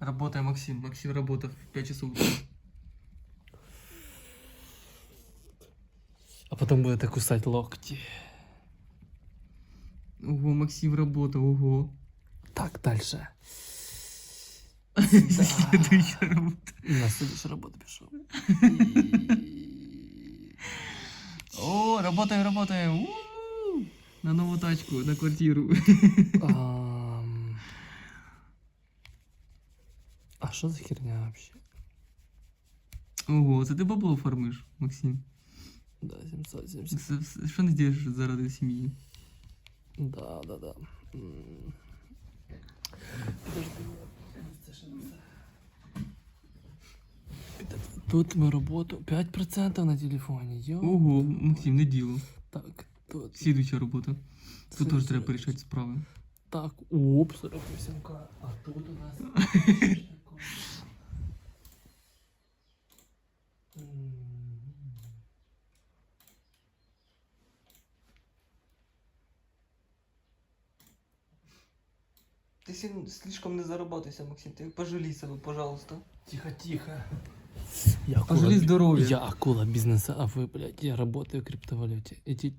Работай, Максим. Максим работает в 5 часов. А потом будете кусать локти. Ого, Максим работа, ого. Так, дальше. Следующая работа. На следующую работу пішов. О, работаем, работаем. У-у-у. На новую тачку, на квартиру. Ам. А що за херня вообще? Ого, це ти бабло фармиш, Максим. Да, 770. Це- це- Що не зробиш заради сім'ї? Да, да, да. М. Подожди. Це ще не це. Тут ми роботу 5% на телефоні. Йо. Ого, Максим, не діло. Так, тут. Слідуюча робота. Тут теж треба Слідуюча. порішати справи. Так, оп, 48к. А тут у нас. Ти слишком не заработайся, Максим. Ти пожалій себе, пожалуйста. Тихо, тихо. Я Пожалей акула, здоровья. Я акула бизнеса, а вы, блядь, я работаю в криптовалюте. Иди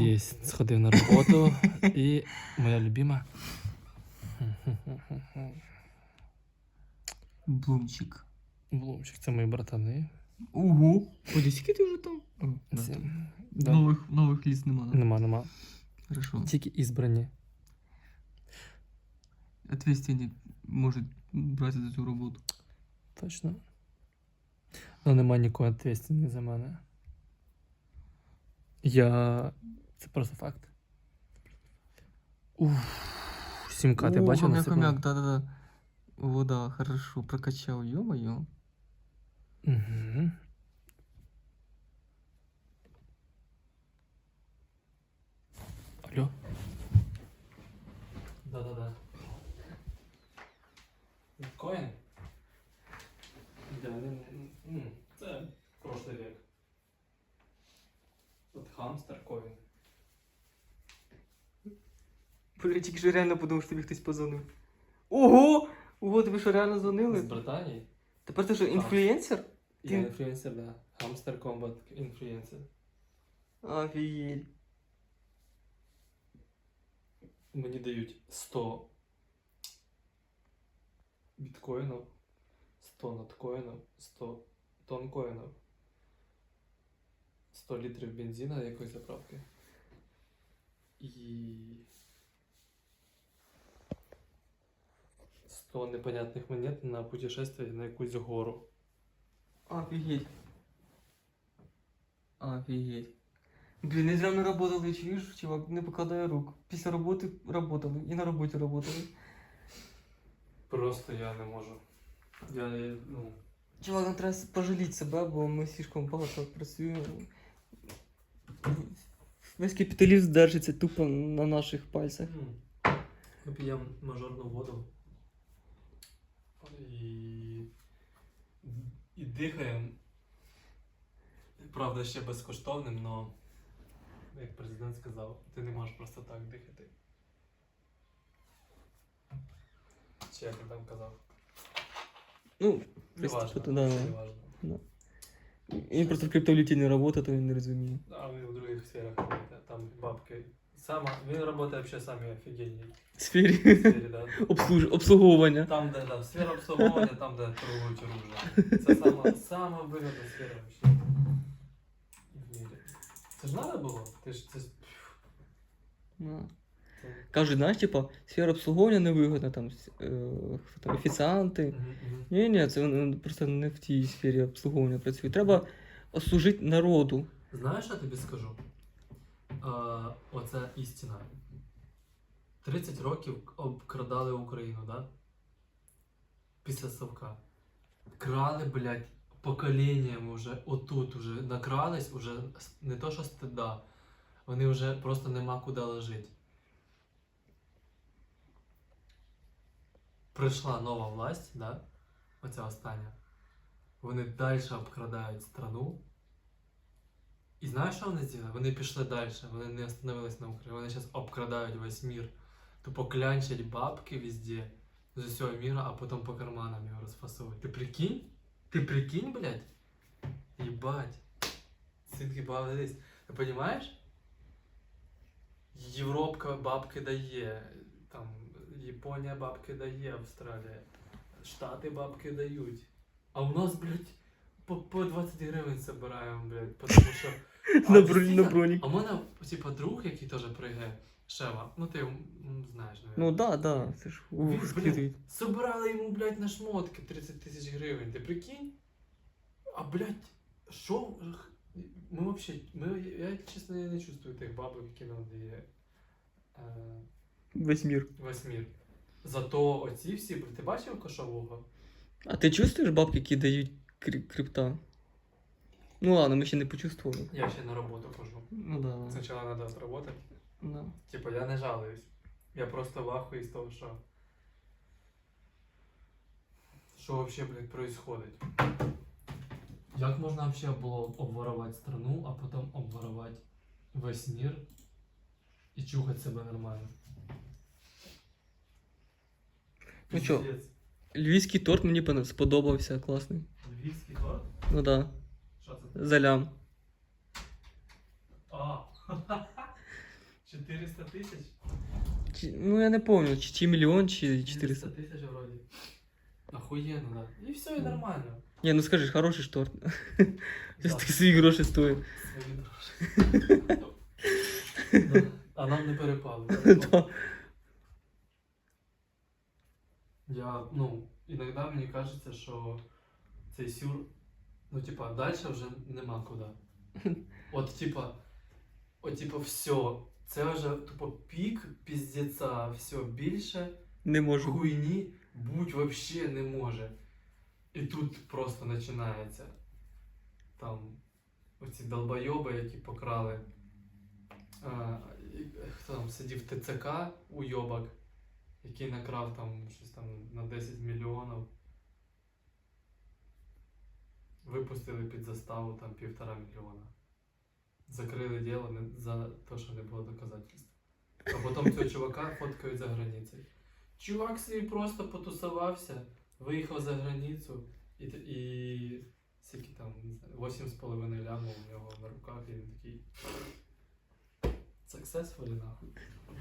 Есть. Сходив на роботу. І моя любима. Блумчик. Блумчик, це мої братани. Ого. Ході, скільки ти вже там? Да. Нових, нових ліс нема. да? Нема, нема. Хорошо. Тільки ізбрані. Ответственні можуть брати за цю роботу. Точно. Ну нема нікого відповідального за мене. Я. Це просто факт. Уф. Сімка, ти О, бачив на хомяк, секунду? хомяк, да-да-да. О, да, хорошо, прокачав, ё-моё. Угу. Алло? Да-да-да. Біткоін? Да, не, не, ну, це прошлий век. От хамстер коін. Бля, тільки що реально подумав, що тобі хтось позвонив. Ого! Ого, тобі що реально З дзвонили? Британії? Тепер ти що, інфлюенсер? Я Ти- інфлюенсер, да. Хамстер комбат інфлюенсер. Офігеть. Мені дають 100 біткоїнів, 100 ноткоїнів, 100 тонкоїнів, 100 літрів бензина якоїсь заправки. І 100 непонятних монет на путешествие на якусь гору. Офігеть. Офігеть. Блін, не зря ми работали, чуєш, чувак, не покладає рук. Після роботи работали, і на роботі работали. Просто я не можу. Я ну. Чувак, нам треба пожаліти себе, бо ми слишком багато працюємо. Весь капіталізм держиться тупо на наших пальцях. Ми п'ємо мажорну воду і, і дихаємо. Правда, ще безкоштовним, але, як президент сказав, ти не можеш просто так дихати. Чи як він там казав? Ну, Не Просто да, Не да. важно. він просто в криптовалюті не працює, то він не розуміє. А він в других сферах там бабки. Сама, він работает вообще самі офігенні В сфері сфері, да. обслуж... обслуговування. Там, де да, сфера обслуговування, там, де торгують оружие. Це сама, сама вигідна сфера вообще. В мірі. Це ж надо було? Ти ж це. ж- Ну. Кажуть, знаєш, типа, сфера обслуговування невигодна, там, с- е, хто там офіціанти. Мгм, мгм. Ні, ні, це вони просто не в тій сфері обслуговування працюють. Треба служити народу. Знаєш, що я тобі скажу? А, оце істина. 30 років обкрадали Україну, да? Після Совка. Крали, блядь, поколіннями вже отут уже накрались, уже не то що стида. Вони вже просто нема куди ложити. Прийшла нова власть, да? Оця остання. Вони далі обкрадають страну. І знаєш, що вони зробили? Вони пішли далі, вони не остановились на Україні, вони зараз обкрадають весь мір. Тупо клянчать бабки везде з усього міра, а потім по карманам його розфасовують. Ти прикинь? Ти прикинь, блядь? Єбать. Синки бавились. Ти розумієш? Європка бабки дає, там Японія бабки дає, Австралія, Штати бабки дають. А у нас, блядь, по, по 20 гривень збираємо, блядь, тому що. А, На броні, на броні. А в мене, типа, друг, який теж пригає, Шева, ну ти м, знаєш, Ну наверное. да, да, це ж Він, блін. Собирали йому, блядь, на шмотки 30 тисяч гривень, ти прикинь? А, блядь, що? ж- Ми вообще, ми, я, чесно, я не чувствую тих бабок, які нам дає е, Весь мір. весь мір. Зато оці всі, ти бачив кошового? А ти чувствуєш бабки, які дають крі- крипта? Ну ладно, ми ще не почувствували. Я ще на роботу хожу. Ну да. Спочатку треба зробити. да. Типа я не жалуюсь. Я просто в ахуї з того, що. Що вообще, блядь, происходить? Як можна вообще було обворувати страну, а потім обворувати весь мір і чухати себе нормально? Ну? Пиздец. Львівський торт мені сподобався, класний. Львівський торт? Ну да. Що це? Залям. А! 400 тисяч? Чи- Ну я не пам'ятаю, чи, чи мільйон, чи 400. 400 тисяч вроді. Охуєнно, да. І все, і нормально. Ні, ну скажи, хороший ж торт. Да. Ось так свої гроші стоїть. Свої гроші. Да. А нам не перепало. Да. Я, ну, іноді мені кажеться, що цей сюр, ну, типа, далі вже нема куди. От, типа, от, типа, все. Це вже тупо пік піздеця, все більше Не можу. хуйні будь вообще не може. І тут просто починається. Там оці долбойоби, які покрали. А, хто там сидів в ТЦК уйобок, який накрав там щось там на 10 мільйонів. Випустили під заставу там півтора мільйона. Закрили діло за те, що не було доказательств. А потім цього чувака фоткають за границею. Чувак свій просто потусувався, виїхав за границю і, і скільки там, 8,5 лямов у нього на руках, і він такий. Successfully, нахуй.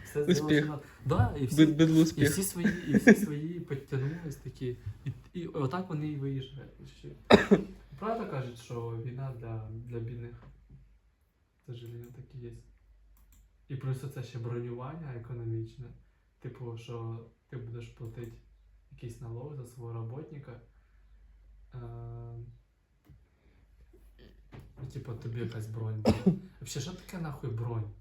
Все Успіх. Да, і всі, Бедло і успіх. всі свої, і всі свої підтягнулись такі. І, і отак вони і виїжджають. Ще. Правда кажуть, що війна для, для бідних, к сожалению, так і є. І плюс це ще бронювання економічне. Типу, що ти будеш платити якийсь налог за свого роботника. Е, і, типу, тобі якась бронь буде. Взагалі, що таке нахуй бронь?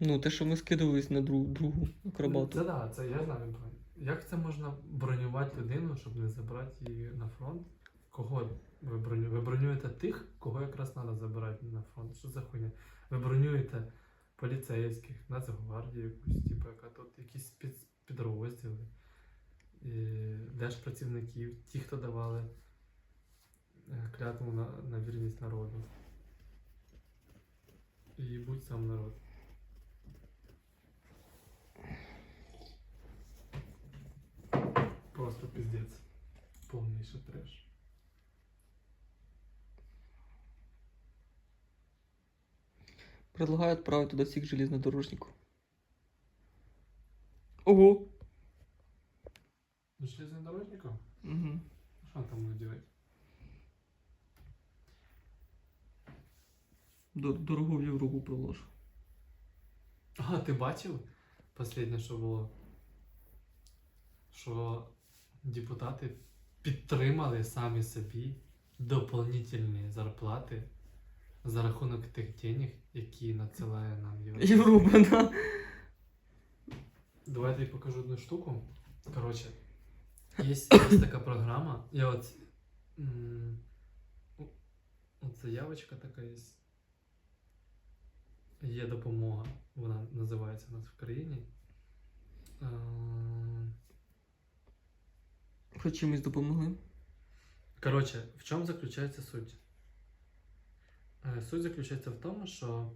Ну, те, що ми скидувались на друг, другу акробату. Це да, це я знаю. Як це можна бронювати людину, щоб не забрати її на фронт? Кого ви бронюєте? Ви бронюєте тих, кого якраз треба забирати на фронт. Що за хуйня? Ви бронюєте поліцейських, Нацгвардію якусь, типу, яка тут якісь під, підрозділи, і держпрацівників, ті, хто давали е, клятву на, на вірність народу. І будь сам народ. Просто пиздец. Повніший треш. Предлагаю отправить туда всех железнодорожников. Ого! Ну, железнодорожников? Угу. Що там будуть делать? Дорогу в Європу проложу. А, ти бачив? Последнє, що було? Що депутати підтримали самі собі дополнительні зарплати за рахунок тих денег, які надсилає нам Європа. Європа, да. Давай я покажу одну штуку. Коротше, є, така програма. Я от. От заявочка така є. Є допомога. Вона називається у нас в країні. Е, Хоч чимось допомогли. Коротше, в чому заключається суть? Е, Суть заключається в тому, що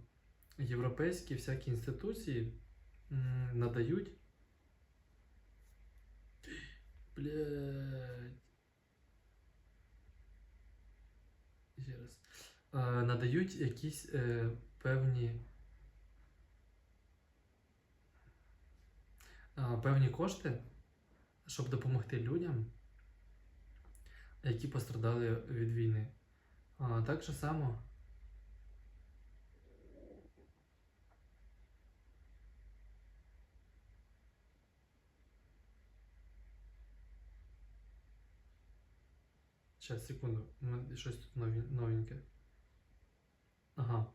європейські всякі інституції м, надають. Блядь. Ще раз. Е, надають якісь е, певні. Певні кошти, щоб допомогти людям, які пострадали від війни. Так же само. Сейчас, секунду. Щось тут новеньке. Ага.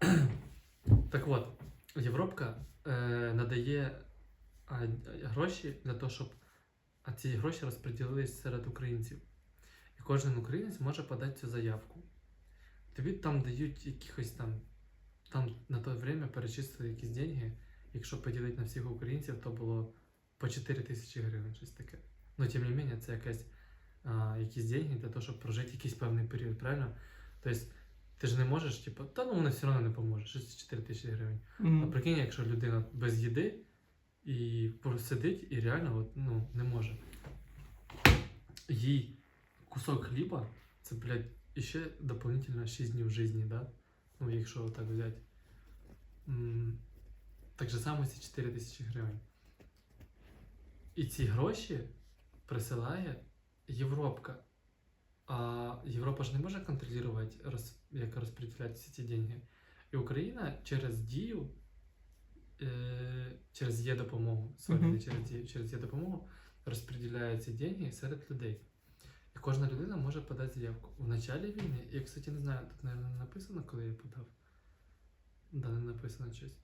так от, Європка е, надає а, гроші для того, щоб а ці гроші розподілились серед українців. І кожен українець може подати цю заявку. Тобі там дають якихось там, там на те время перечислили якісь деньги. Якщо поділити на всіх українців, то було по 4 тисячі гривень, щось таке. Ну, тим не менше, це якась, а, якісь деньги для того, щоб прожити якийсь певний період, правильно? Тобто, ти ж не можеш, типу, та ну воно все одно не поможе, щось 4 тисячі гривень. А прикинь, якщо людина без їди і сидить і реально от, ну, не може. Їй кусок хліба, це, блядь, іще дополнительно 6 днів житті, да? Ну, якщо так взяти. Так же само ці 4 тисячі гривень. І ці гроші присилає Європка. А Європа ж не може контролювати, роз, як розподіляти всі ці деньги. І Україна через дію, е, через є допомогу, сорі, не через дію, через є допомогу розподіляє ці деньги серед людей. І кожна людина може подати заявку. В началі війни, я, кстати, не знаю, тут, мабуть, не написано, коли я подав. Да, не написано щось.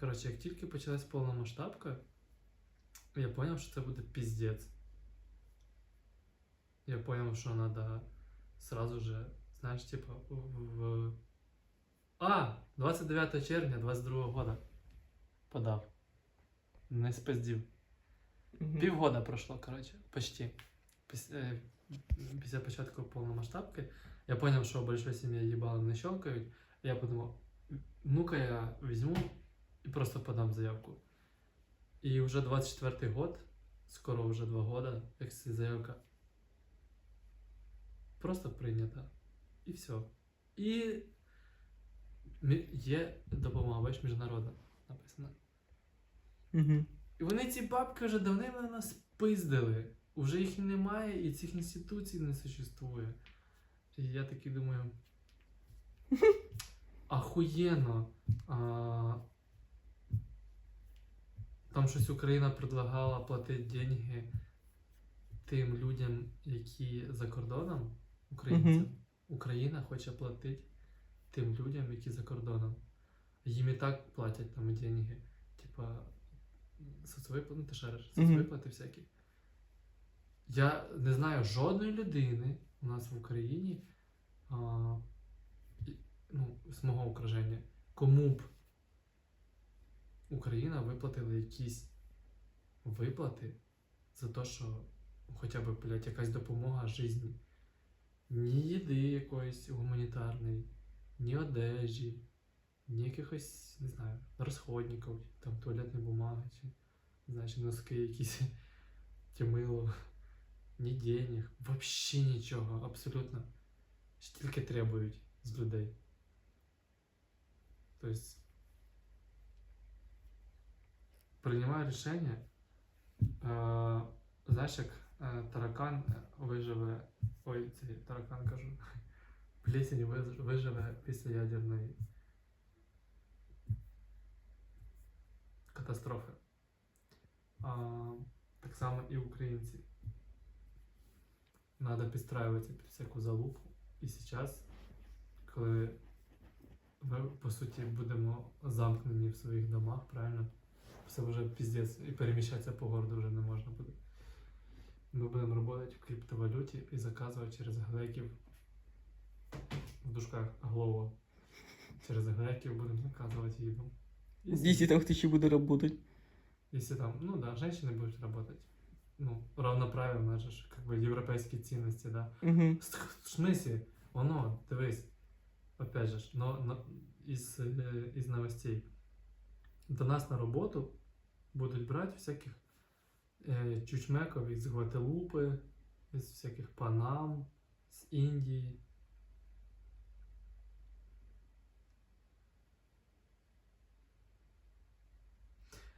Коротше, як тільки почалась повномасштабка, я зрозумів, що це буде піздець. Я понял, что надо сразу же, знаешь, типа в... А, 29 червня 22 года подав. Не спиздів. Мгм. Півгода пройшло, коротше, почти. Після, е, після початку повномасштабки я зрозумів, що большой сім'ї їбало не щелкають. Я подумав, ну-ка я візьму і просто подам заявку. І вже 24 год, скоро вже 2 года, як заявка просто прийнята. І все. І є допомога, бачиш, міжнародна написано. Мгм. І вони ці бабки вже давним на нас пиздили. Уже їх і немає, і цих інституцій не существує. І я такий думаю. Ахуєнно. А, там щось Україна предлагала платити деньги тим людям, які за кордоном, українцям. Мгм. Україна хоче платити тим людям, які за кордоном. Їм і так платять там деньги. Типа соцвиплати, ну ти шариш, соцвиплати всякі. Я не знаю жодної людини у нас в Україні, а, ну, з мого окруження, кому б Україна виплатила якісь виплати за те, що хоча б, блядь, якась допомога житті. Ні їди якоїсь гуманітарної, ні одежі, ні якихось, не знаю, розходників, там туалетної бумаги, чи не носки якісь, чи мило, ні денег, вообще нічого, абсолютно. Що Тільки требують з людей. Тобто, приймаю рішення, е, знаєш, як е, таракан е, виживе, ой, цей таракан кажу, плесень виживе після ядерної катастрофи. А, так само і українці. Надо підстраюватися під всяку залупу. І зараз, коли ми, по суті, будемо замкнені в своїх домах, правильно? Все вже піздець, і переміщатися по городу вже не можна буде Ми будемо працювати в криптовалюті і заказувати через глеків в дужках Глово. Через глеків будемо заказувати їду. Если там кто-то буде работать. Если там, ну да, женщины будут работать. Ну, равноправие, у нас же ж, как бы европейские ценности, да. Мгм. В смысле? Воно, дивись, опять же, ж, но, но, із, е, із новостей. До нас на роботу будуть брати всяких е, чучмеків із Гвателупи, із всяких Панам, з Індії.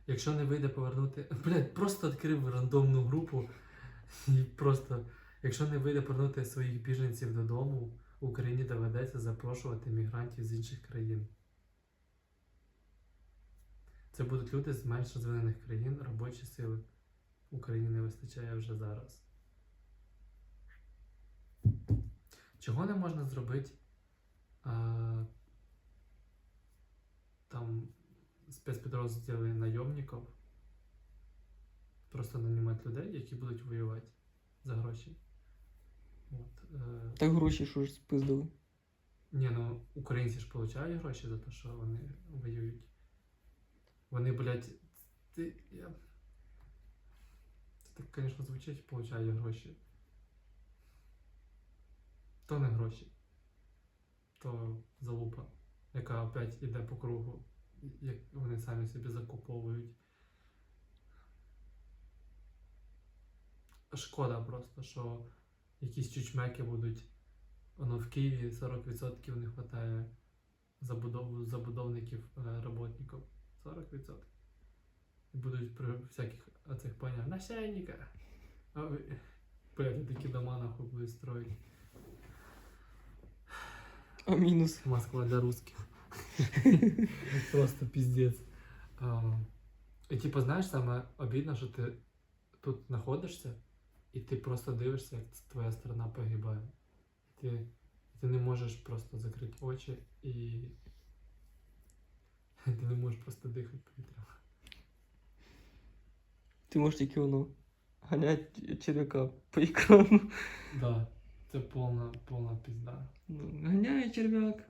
Якщо не вийде повернути. Блять, просто відкрив рандомну групу і просто. Якщо не вийде повернути своїх біженців додому, Україні доведеться запрошувати мігрантів з інших країн. Це будуть люди з менш розвинених країн, робочі сили. Україні не вистачає вже зараз. Чого не можна зробити а, там спецпідрозділи найомників? Просто нанімати людей, які будуть воювати за гроші. От, е, Так гроші що ж спиздили. ні, ну українці ж получають гроші за те, що вони воюють. Вони, блядь, ти. Так, звісно, звучить, получають гроші. То не гроші. То залупа, яка опять іде по кругу, як вони самі собі закуповують. Шкода просто, що якісь чучмеки будуть Воно в Києві 40% не вистачає забудов... забудовників е, роботників. 40%. І будуть при всяких оцих понять. Начальника. А ви... Блядь, такі дома нахуй будуть строїть. А мінус. Москва для русских. Просто пиздец. А, І типу, знаєш, саме обідно, що ти тут знаходишся, і ти просто дивишся, як твоя страна погибає. Ти, ти не можеш просто закрити очі і. Ти не можеш просто дихати повітрям. Ти можеш тільки воно. Ганять черв'яка по екрану. Да, це повна, повна пізда. Ну, Ганяє черв'як.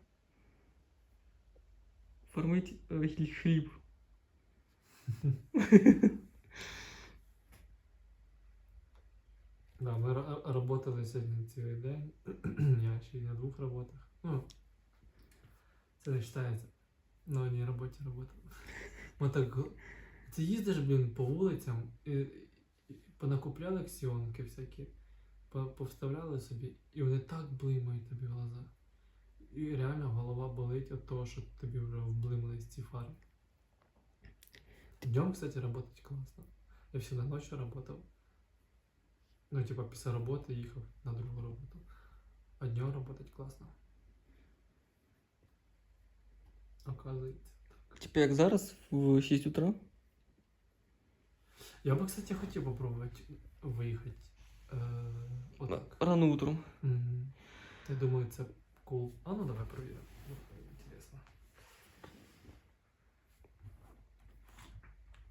Формить е, хліб. Да, ми ра- работали сьогодні цілий день. Я ще й на двох роботах. Ну, це не вважається. На одній роботі работав. Ми так. Ти їздиш, блін, по вулицям і, понакупляли ксіонки всякі, по- повставляли собі, і вони так блимають тобі глаза. І реально голова болить від того, що тобі вже вблимались ці фари. Днем, кстати, работать классно. Я всегда ночью работал. Ну, типа, після роботи їхав на другу роботу. А днем работать класно. Оказується. Типа як зараз в 6 утра. Я би, кстати, хотів попробувати виїхати. Е, отак. Рано утром. Угу. Я думаю, це кул. А ну давай провіримо.